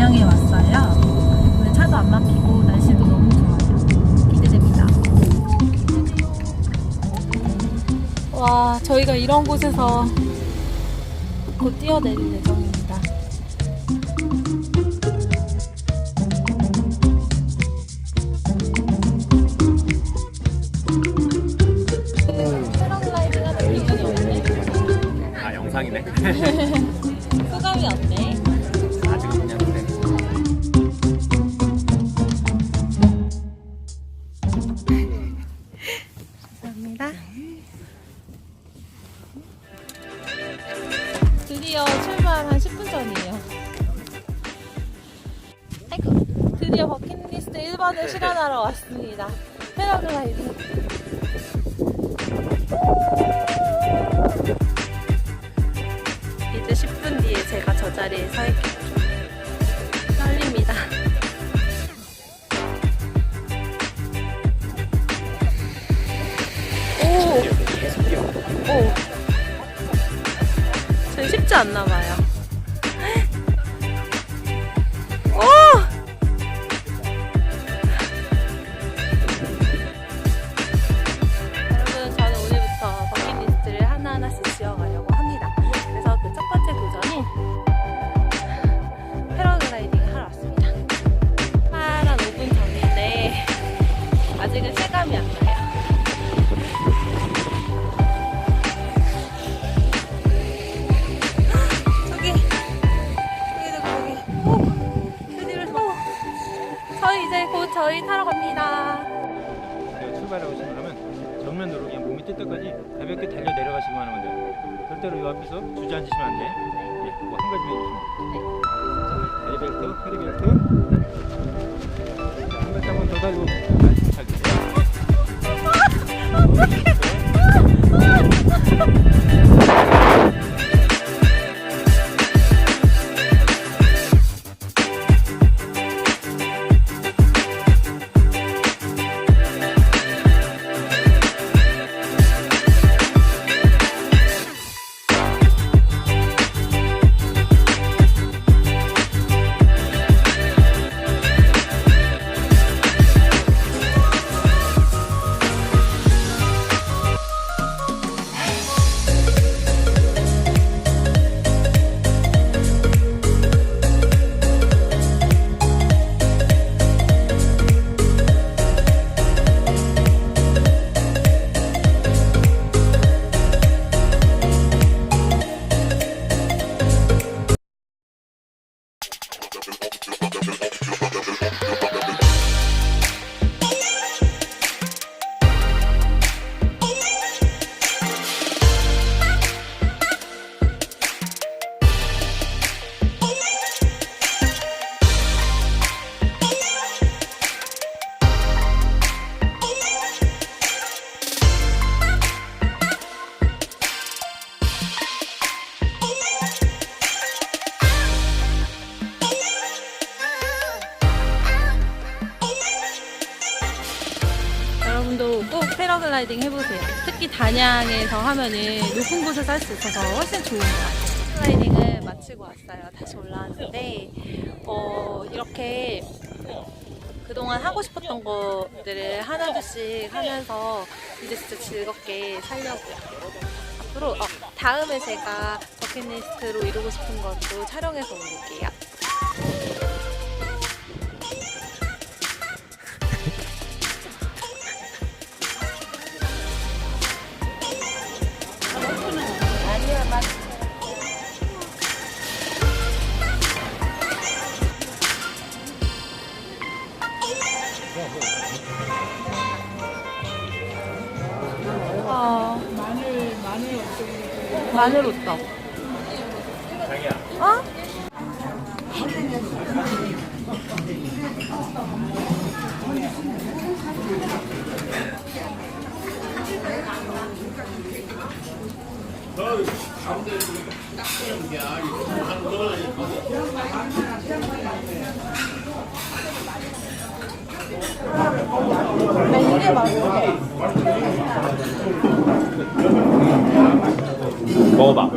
단양에 왔어요. 오늘 차도 안 막히고 날씨도 너무 좋아요. 기대됩니다. 와, 저희가 이런 곳에서 곧 뛰어내릴 예정입니다. 어때? 아 영상이네. 소감이 어때? 감사합니다. 드디어 출발 한 10분 전이에요. 아이고, 드디어 버킷리스트 1번을 실현하러 왔습니다. 패러글라이딩. 이제 10분 뒤에 제가 저 자리에 서 있겠죠. 쉽지 않나 봐요. 오 드디어 오 저희 이제 곧 저희 타러 갑니다 제가 출발하고 싶으면 정면으로 그냥 몸이 뜰 때까지 가볍게 달려 내려가시기만 하면 돼요. 절대로 이 앞에서 주저앉으시면 안 돼. 예, 뭐한 가지 해주시면. 자, 헤리벨트, 헤리벨트. 한 발짝 한번 더 달고 잘 드세요. 여러분 패러글라이딩 해보세요 특히 단양에서 하면은 높은 곳에서 할 수 있어서 훨씬 좋은 것 같아요 패러글라이딩을 마치고 왔어요 다시 올라왔는데 어, 이렇게 그동안 하고 싶었던 것들을 하나둘씩 하면서 이제 진짜 즐겁게 살려고요. 앞으로 어, 다음에 제가 버킷리스트로 이루고 싶은 것도 촬영해서 올릴게요. 마늘 호떡. 어? 나 이게 맛있어. 먹어봐.